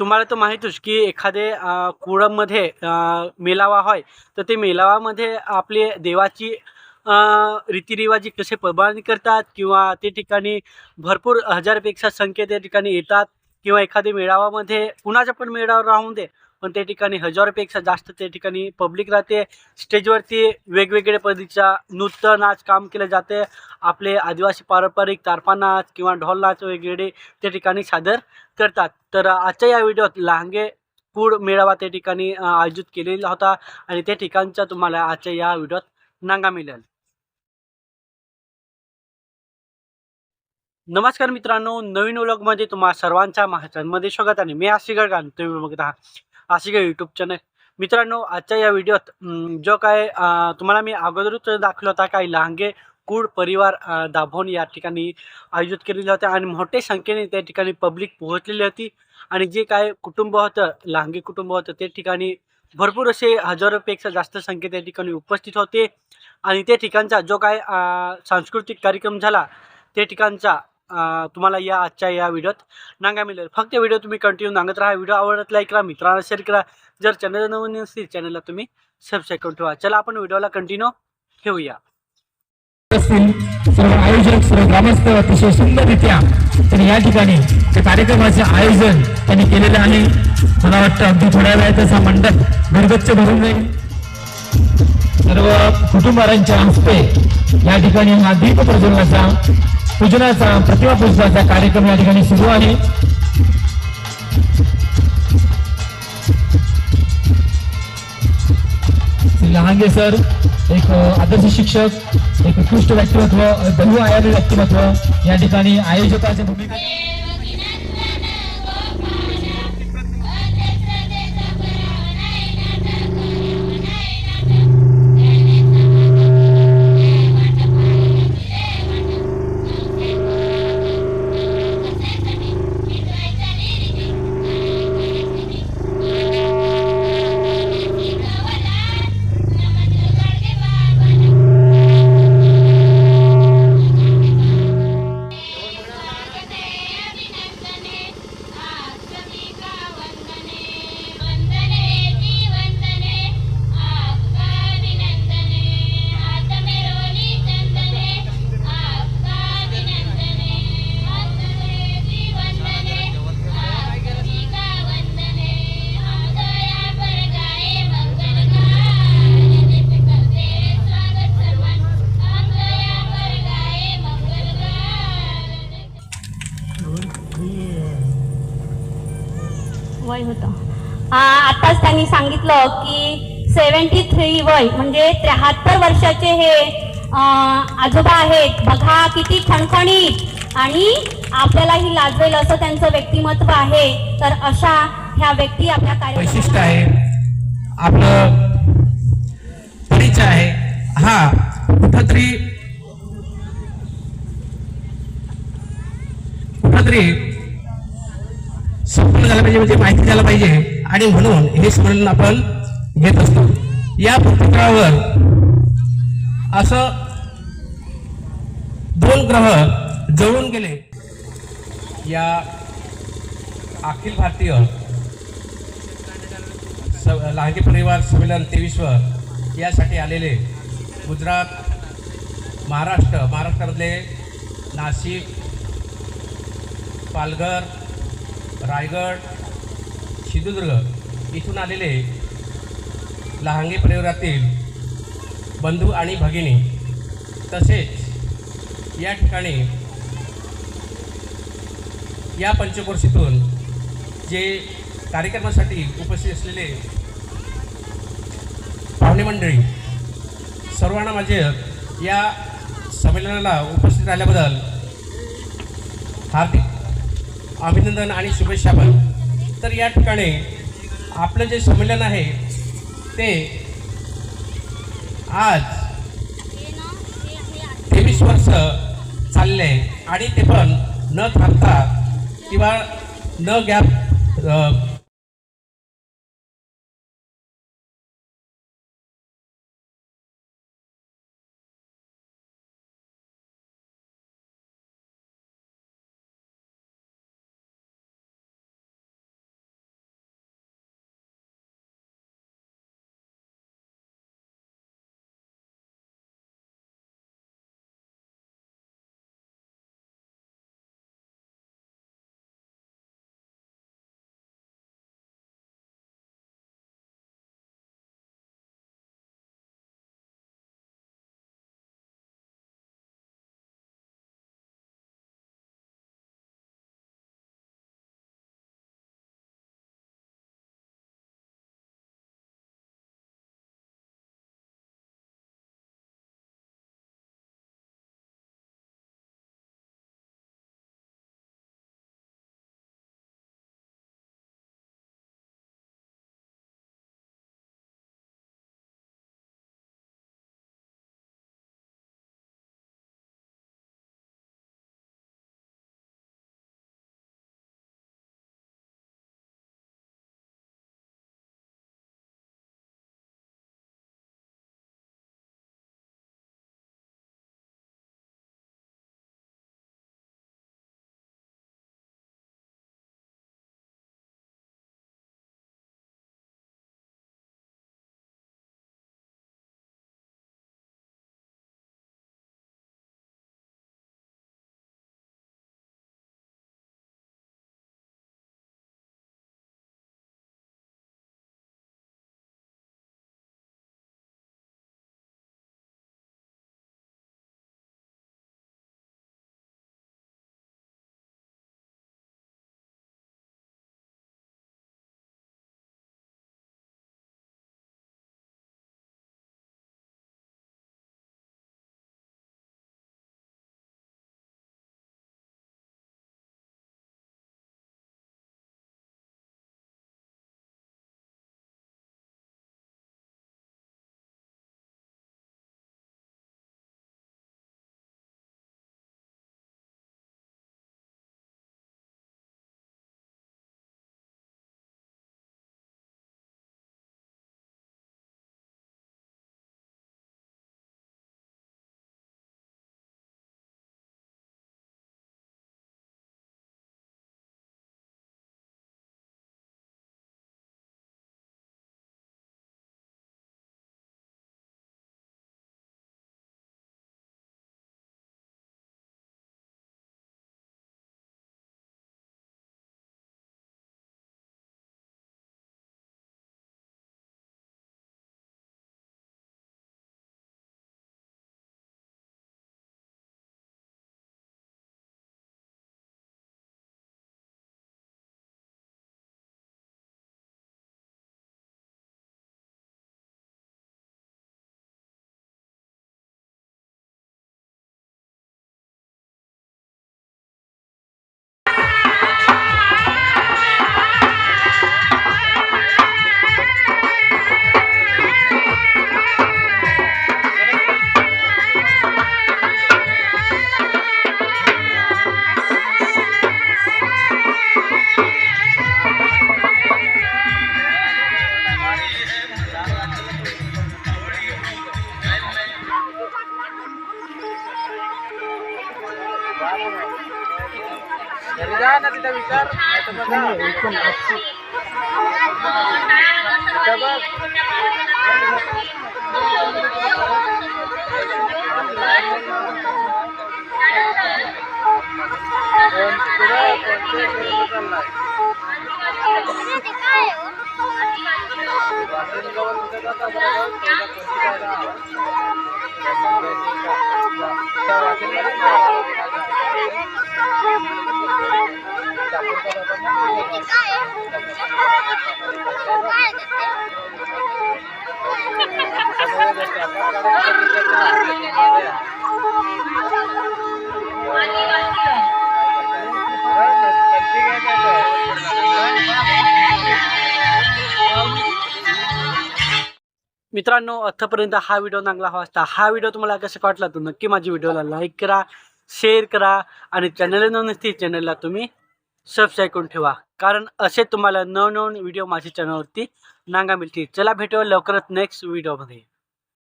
तुम्हाला तर माहीतच की एखादे अ, कुळमध्ये होय तर ते मेलावामध्ये आपले देवाची रीतिरिवाजी कसे प्रमाण करतात किंवा ते ठिकाणी भरपूर हजारपेक्षा संख्ये त्या ठिकाणी येतात किंवा एखाद्या मेळाव्यामध्ये कुणाचा पण मेळावा राहून दे पण त्या ठिकाणी हजारपेक्षा जास्त त्या ठिकाणी पब्लिक राहते. स्टेजवरती वेगवेगळ्या पद्धतीचा नृत्य नाच काम केलं जाते. आपले आदिवासी पारंपरिक तारपा नाच किंवा ढोल नाच वगैरे त्या ठिकाणी सादर करतात. तर आजच्या या व्हिडिओत लांगे कूड मेळावा त्या ठिकाणी आयोजित केलेला होता आणि त्या ठिकाणचा तुम्हाला आजच्या या व्हिडिओत नांगा मिळेल. नमस्कार मित्रांनो नवीन ओळखमध्ये तुम्हा सर्वांच्या महाजनमध्ये स्वागत आणि मी आशिगड गान तुम्ही बघत आहात आशिगड यूट्यूब चॅनल मित्रांनो आजच्या या व्हिडिओत जो काय तुम्हाला मी अगोदरच दाखवला होता काही लहानगे कुड परिवार दाभोन या ठिकाणी आयोजित केलेले होते आणि मोठ्या संख्येने त्या ठिकाणी पब्लिक पोहोचलेली होती आणि जे काय कुटुंब होतं लहानगे कुटुंब होतं त्या ठिकाणी भरपूर असे हजारोपेक्षा जास्त संख्ये त्या ठिकाणी उपस्थित होते आणि त्या ठिकाणचा जो काय सांस्कृतिक कार्यक्रम झाला त्या ठिकाणचा तुम्हाला या आजच्या या व्हिडिओत नांगा मिळेल. फक्त व्हिडिओ तुम्ही कंटिन्यू नांगत राहा. व्हिडिओ आवडत लाईक करा. मित्रांना शेअर करा. जर चॅनल नवीन नसतील चॅनलला तुम्ही सबस्क्राईब करून ठेवा. चला आपण व्हिडिओला कंटिन्यू ठेवूया सर्व आयोजक सर्व ग्रामस्थ अतिशय सुंदररित्या त्यांनी या ठिकाणी त्या कार्यक्रमाचे आयोजन त्यांनी केलेलं आहे. मला वाटतं अगदी थोड्या वेळात असा मंडप घरगच्च भरून जाईल. सर्व कुटुंबारांच्या हस्ते या ठिकाणी हा दीप प्रज्वलनाचा पूजनाचा प्रतिमा पूजनाचा कार्यक्रम या ठिकाणी सुरू आहे. लहानगे लहांगे सर एक आदर्श शिक्षक एक उत्कृष्ट व्यक्तिमत्व अ, बहुआयामी व्यक्तिमत्व या ठिकाणी आयोजकाच्या भूमिका त्यांनी सांगितलं की सेवन्टी थ्री वय म्हणजे त्र्याहत्तर वर्षाचे हे आजोबा आहेत. बघा किती खणखणीत आणि आपल्यालाही लाजवेल असं त्यांचं व्यक्तिमत्व आहे. तर अशा ह्या व्यक्ती आपल्या कार्य वैशिष्ट्य आहे. आपलं परिचय आहे. हा कुठंतरी कुठंतरी संपन्न झालं पाहिजे म्हणजे माहिती झालं पाहिजे. आणि म्हणून हे स्मरण आपण घेत असतो. या पुस्तकावर असं दोन ग्रह जळून गेले. या अखिल भारतीय स- लहानगी परिवार संमेलन तेवीसवर यासाठी आलेले गुजरात महाराष्ट्र महाराष्ट्रामधले नाशिक पालघर रायगड सिंधुदुर्ग इथून आलेले लहांगे परिवारातील बंधू आणि भगिनी तसेच या ठिकाणी या पंचकोर्शीतून जे कार्यक्रमासाठी उपस्थित असलेले पाहुणे मंडळी सर्वांना माझे या संमेलनाला उपस्थित राहिल्याबद्दल हार्दिक अभिनंदन आणि शुभेच्छा पण. तर या ठिकाणी आपलं जे संमेलन आहे ते आज तेवीस वर्ष चालले आणि ते पण न थांबता किंवा न gap Jangan nanti kita bicara. Coba. Coba. मित्रांनो आतापर्यंत हा व्हिडिओ चांगला हवा असता हा व्हिडिओ तुम्हाला कसा वाटला तर नक्की माझ्या व्हिडिओला लाईक करा शेअर करा आणि चॅनलला नसतील चॅनलला तुम्ही सबस्क्राईब करून ठेवा. कारण असे तुम्हाला नवनवीन व्हिडिओ माझ्या चॅनलवरती नांगा मिळतील. चला भेटूया लवकरच नेक्स्ट व्हिडिओमध्ये